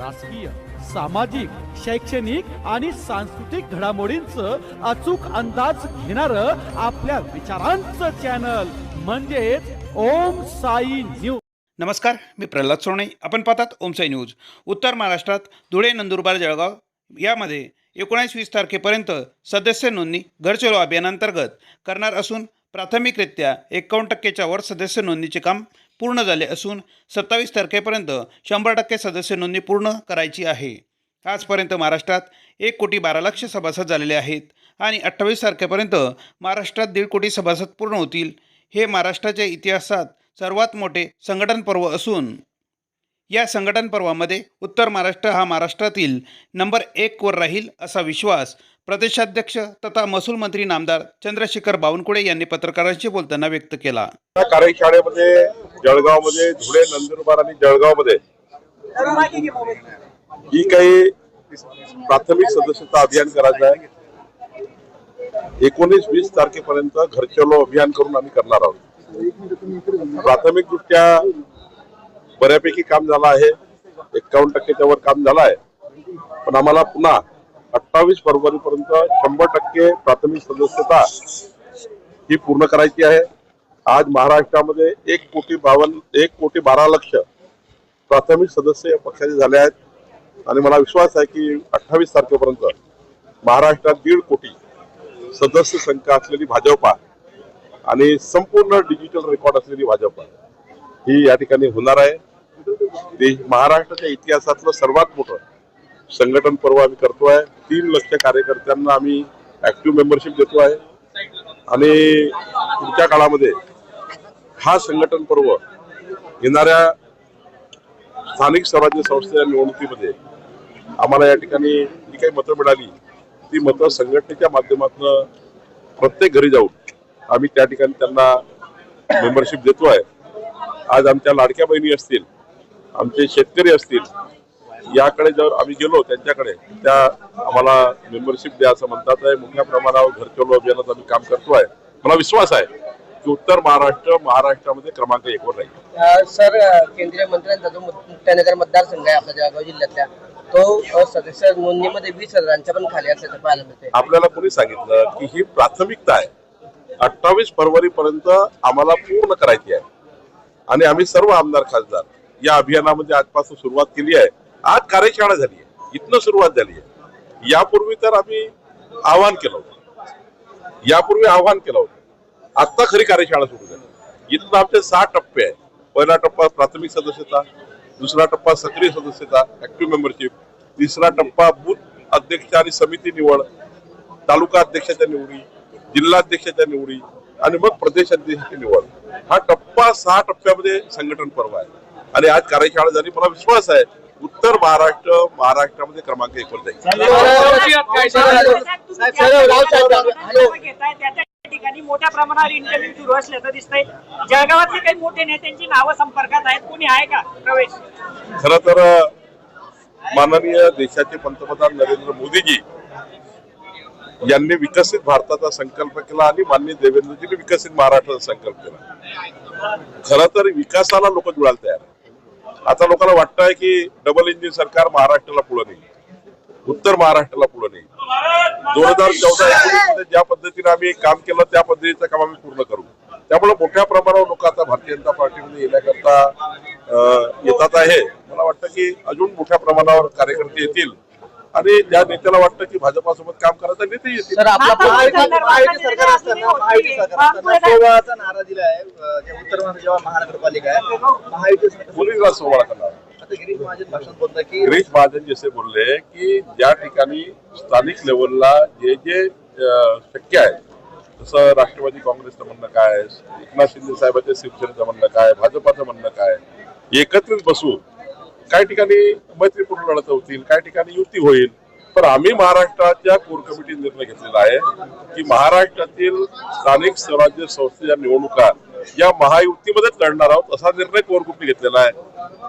राजकीय सामाजिक शैक्षणिक आणि सांस्कृतिक घडामोडींचं अचूक अंदाज घेणार आपल्या विचारांचं चॅनल म्हणजेच ओम साई न्यूज. नमस्कार मी प्रल्हाद सोने आपण पाहतात ओमसाई न्यूज. उत्तर महाराष्ट्रात धुळे नंदुरबार जळगाव यामध्ये एकोणास वीस तारखेपर्यंत सदस्य नोंदणी घरचेलो अभियानांतर्गत करणार असून प्राथमिकरित्या एकावन्न टक्केच्या वर सदस्य नोंदणीचे काम पूर्ण झाले असून सत्तावीस तारखेपर्यंत शंभर टक्के सदस्य नोंदणी पूर्ण करायची आहे. आजपर्यंत महाराष्ट्रात एक कोटी बारा लक्ष सभासद झालेले आहेत आणि अठ्ठावीस तारखेपर्यंत महाराष्ट्रात दीड कोटी सभासद पूर्ण होतील हे महाराष्ट्राच्या इतिहासात सर्वात मोठे संघटन पर्व असून या संघटन पर्वामध्ये उत्तर महाराष्ट्र हा महाराष्ट्रातील नंबर एकवर राहील असा विश्वास प्रदेशाध्यक्ष तथा महसूल मंत्री नामदार चंद्रशेखर बावनकुळे यांनी पत्रकारांशी बोलताना व्यक्त केला. कार्यशाळेमध्ये जळगावमध्ये धुळे नंदुरबार आणि जळगावमध्ये ही काही प्राथमिक सदस्यता अभियान करायचं आहे एकोणीस वीस तारखेपर्यंत घरचलो अभियान करून आम्ही करणार आहोत. प्राथमिक दृष्ट्या बऱ्यापैकी काम झालं आहे. एक्कावन्न टक्केच्या वर काम झालं आहे. पण आम्हाला पुन्हा अठ्ठावीस फरवरी पर्यंत शंभर टक्के प्राथमिक सदस्यता ही पूर्ण करायची आहे. आज महाराष्ट्रामध्ये एक कोटी बावन्न एक कोटी बारा लक्ष प्राथमिक सदस्य या पक्षाचे झाले आहेत. आणि मला विश्वास आहे की अठ्ठावीस तारखेपर्यंत महाराष्ट्रात दीड कोटी सदस्य संख्या असलेली भाजपा आणि संपूर्ण डिजिटल रेकॉर्ड असलेली भाजपा ही या ठिकाणी होणार आहे. महाराष्ट्राच्या इतिहासातलं सर्वात मोठं संघटन पर्व आम्ही करतो आहे तीन लक्ष कार्यकर्त्यांना आम्ही ऍक्टिव्ह मेंबरशिप देतो आहे आणि पुढच्या काळामध्ये हा संघटन पर्व येणाऱ्या स्थानिक स्वराज्य संस्थेच्या निवडणुकीमध्ये आम्हाला या ठिकाणी जी काही मतं मिळाली ती मतं संघटनेच्या माध्यमातून प्रत्येक घरी जाऊन आम्ही त्या ठिकाणी त्यांना मेंबरशिप देतो आहे आज आमच्या लाडक्या बहिणी असतील आमचे शेतकरी असतील याकडे जर आम्ही गेलो त्यांच्याकडे त्या आम्हाला मेंबरशिप द्या असं म्हणतात आहे. मोठ्या प्रमाणावर घरचलो अभियानात आम्ही काम करतो आहे. मला विश्वास आहे की उत्तर महाराष्ट्र महाराष्ट्रामध्ये क्रमांक एकवर राहील. सर केंद्रीय मंत्र्यांचा जो मुक्तानगर मतदारसंघ आहे आपल्या जळगाव जिल्ह्यातल्या. तो सदस्य नोंदणीमध्ये वीस हजारांच्या पण खाली असल्याचं पाहायला मिळते आपल्याला कोणी सांगितलं की ही प्राथमिकता आहे. अठ्ठावीस फरवरी पर्यंत आम्हाला पूर्ण करायची आहे. आणि आम्ही सर्व आमदार खासदार या अभियानामध्ये आजपासून सुरुवात केली आहे. आज कार्यशाळा झाली आहे. इथनं सुरुवात झाली आहे. यापूर्वी तर आम्ही आवाहन केलं होतं. यापूर्वी आवाहन केलं होतं. आत्ता खरी कार्यशाळा सुरू झाली. इथनं आमचे सहा टप्पे आहे पहिला टप्पा प्राथमिक सदस्यता दुसरा टप्पा सक्रिय सदस्यता ऍक्टिव्ह मेंबरशिप तिसरा टप्पा बूथ अध्यक्ष आणि समिती निवड तालुका अध्यक्षाच्या निवडी जिल्हाध्यक्षाच्या निवडी आणि मग प्रदेश अध्यक्षाची निवड. हा टप्पा सहा टप्प्यामध्ये संघटन पर्व आहे. आणि आज कार्यशाळा झाली. मला विश्वास आहे उत्तर महाराष्ट्र महाराष्ट्रामध्ये क्रमांक एकवर जाईल घेताय. त्या ठिकाणी मोठ्या प्रमाणावर इंटरव्ह्यू सुरू असल्याचं दिसतंय. जळगावातले काही मोठे नेत्यांची नावं संपर्कात आहेत कोणी आहे का? प्रवेश. खर तर माननीय देशाचे पंतप्रधान नरेंद्र मोदीजी यांनी विकसित भारताचा संकल्प केला आणि माननीय देवेंद्रजींनी विकसित महाराष्ट्राचा संकल्प केला. खर तर विकासाला लोक जुळायला तयार आहेत. आता लोकांना वाटतंय की डबल इंजिन सरकार महाराष्ट्राला पुढे नाही उत्तर महाराष्ट्राला पुढे नाही दोन हजार चौदा एकोणीसमध्ये ज्या पद्धतीने आम्ही काम केलं त्या पद्धतीचं काम आम्ही पूर्ण करू. त्यामुळे मोठ्या प्रमाणावर लोक आता भारतीय जनता पार्टीमध्ये येण्याकरता येतात आहे. मला वाटतं की अजून मोठ्या प्रमाणावर कार्यकर्ते येतील. आणि ज्या नेत्याला वाटतं की भाजपासोबत काम करायचं नेते येतील. सरकार असताना नारा दिला आहे अ, जे उत्तर महाराष्ट्र जेव्हा महानगरपालिका आहे महायुती सरकार मुलीला सोहळा करणार. आता गिरीश महाजन भाषण बोलतात की गिरीश महाजन जसे बोलले की ज्या ठिकाणी स्थानिक लेवलला जे जे शक्य आहे जसं राष्ट्रवादी काँग्रेसचं म्हणणं काय एकनाथ शिंदे साहेबांच्या शिवसेनेचं म्हणणं काय भाजपाचं म्हणणं काय एकत्रित बसून काही ठिकाणी मैत्रीपूर्ण लढत होतील काही ठिकाणी युती होईल पण आम्ही महाराष्ट्राच्या कोर कमिटी निर्णय घेतलेला आहे की महाराष्ट्रातील स्थानिक स्वराज्य संस्थेच्या निवडणुका या महायुतीमध्येच लढणार आहोत असा निर्णय कोर ग्रुपने घेतलेला आहे.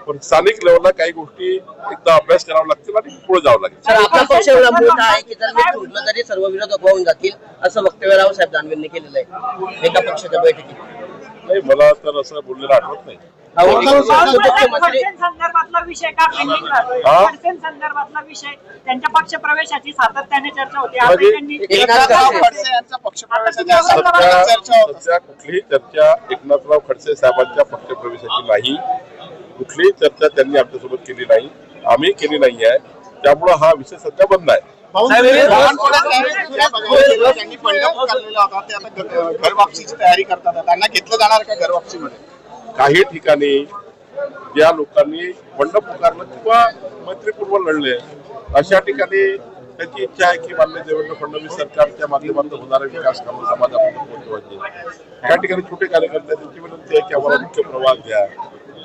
पण स्थानिक लेवलला काही गोष्टी एकदा अभ्यास करावा लागतील आणि पुढे जावं लागेल. सर आपला पक्ष एवढा मोठा आहे की जर मी सोडलं तरी सर्व विरोधक वाहून जातील असं वक्तव्य रावसाहेब दानवेंनी केलेलं आहे एका पक्षाच्या बैठकीत. नाही मला तर असं बोललेलं आठवत नाही. संदर्भातला विषय का पेंडिंग? खडसें संदर्भातला विषय. त्यांच्या पक्ष प्रवेशाची सातत्याने चर्चा होती. म्हणजे त्यांनी एकनाथ खडसे. आता सध्या तुम्ही सध्या कुठलीही चर्चा एकनाथराव खडसे साहेबांच्या पक्षप्रवेशाची नाही. कुठलीही चर्चा त्यांनी आमच्यासोबत केली नाही. आम्ही केली नाही आहे त्यामुळं हा विषय सध्या बंद आहे. त्यांनी मंडप घाललेला होता. ते आता घर- घर वापसीची तयारी करतात. त्यांना घेतलं जाणार का घर वापसीमध्ये? काही ठिकाणी ज्या लोकांनी बंड पुकारलं किंवा मैत्रीपूर्व लढले अशा ठिकाणी त्यांची इच्छा आहे की मान्य देवेंद्र फडणवीस सरकारच्या माध्यमातून होणारे विकास कामं समाजामध्ये पोहोचवायचे त्या ठिकाणी छोटे कार्यकर्ते त्यांची विनंती आहे की आम्हाला मुख्य प्रवास द्या.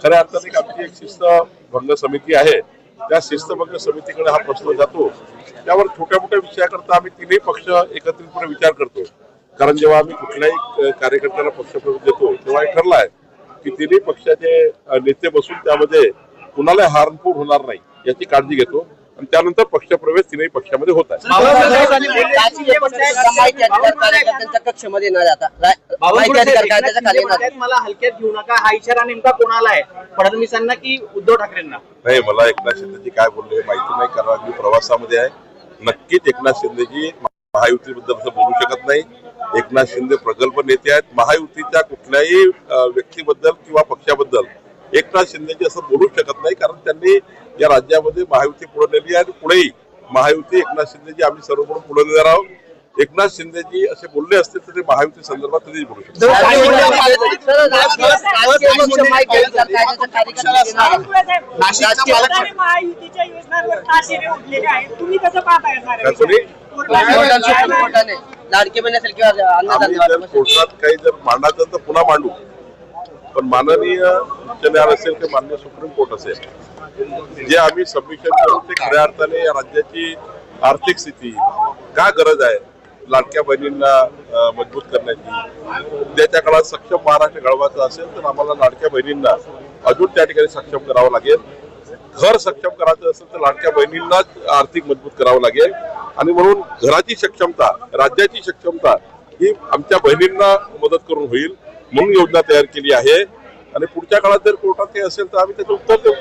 खऱ्या अर्थाने एक आमची एक शिस्त भंग समिती आहे. त्या शिस्तभंग समितीकडे हा प्रश्न जातो. त्यावर छोट्या मोठ्या विषयाकरता आम्ही तिन्ही पक्ष एकत्रितपणे विचार करतो. कारण जेव्हा आम्ही कुठल्याही कार्यकर्त्याला पक्षप्रवेश देतो तेव्हा हे ठरलं आहे. की तिन्ही पक्षाचे नेते बसून त्यामध्ये कुणाला हार्मफुल होणार नाही याची काळजी घेतो. आणि त्यानंतर पक्षप्रवेश तिन्ही पक्षामध्ये होत आहे. राजकीय पक्षाचा माहिती अधिकार कार्यकर्त्यांच्या कक्षमध्ये न जाता रा- माहिती अधिकार कायद्याच्या खाली न जाता. मला हलक्यात घेऊ नका. हा इशारा नेमका कोणाला आहे? फडणवीसांना की उद्धव ठाकरेंना? नाही मला एकनाथ शिंदेजी काय बोलले हे माहिती नाही कारण मी प्रवासामध्ये आहे. नक्कीच एकनाथ शिंदेजी महायुतीबद्दल असं बोलू शकत नाही. एकनाथ शिंदे प्रगल्भ नेते आहेत महायुतीच्या कुठल्याही व्यक्तीबद्दल किंवा पक्षाबद्दल एकनाथ शिंदेजी असं बोलू शकत नाही कारण त्यांनी या राज्यामध्ये महायुती पुढे नेली आहे आणि पुढेही महायुती एकनाथ शिंदेजी आम्ही सर्व म्हणून पुढे नेणार आहोत एकनाथ शिंदेजी असे बोलले असते तर ते महायुती संदर्भात कधीच बोलू शकतो लाडके बहीण असेल किंवा आम्ही जर अन्नधान्य कोर्टात काही जर मांडायचं तर पुन्हा मांडू. पण माननीय उच्च न्यायालय असेल किंवा माननीय सुप्रीम कोर्ट असेल जे आम्ही सबमिशन करू ते खऱ्या अर्थाने या राज्याची आर्थिक स्थिती का गरज आहे लाडक्या बहिणींना अं, मजबूत करण्याची उद्याच्या काळात सक्षम महाराष्ट्र घडवायचा असेल तर आम्हाला लाडक्या बहिणींना अजून त्या ठिकाणी सक्षम करावं लागेल. घर सक्षम करायचं असेल तर लाडक्या बहिणींनाच आर्थिक मजबूत करावं लागेल. आणि म्हणून घराची सक्षमता राज्याची सक्षमता ही आमच्या बहिणींना मदत करून होईल म्हणून योजना तयार केली आहे. आणि पुढच्या काळात जर कोर्टात काही असेल तर आम्ही त्याचं उत्तर देऊ.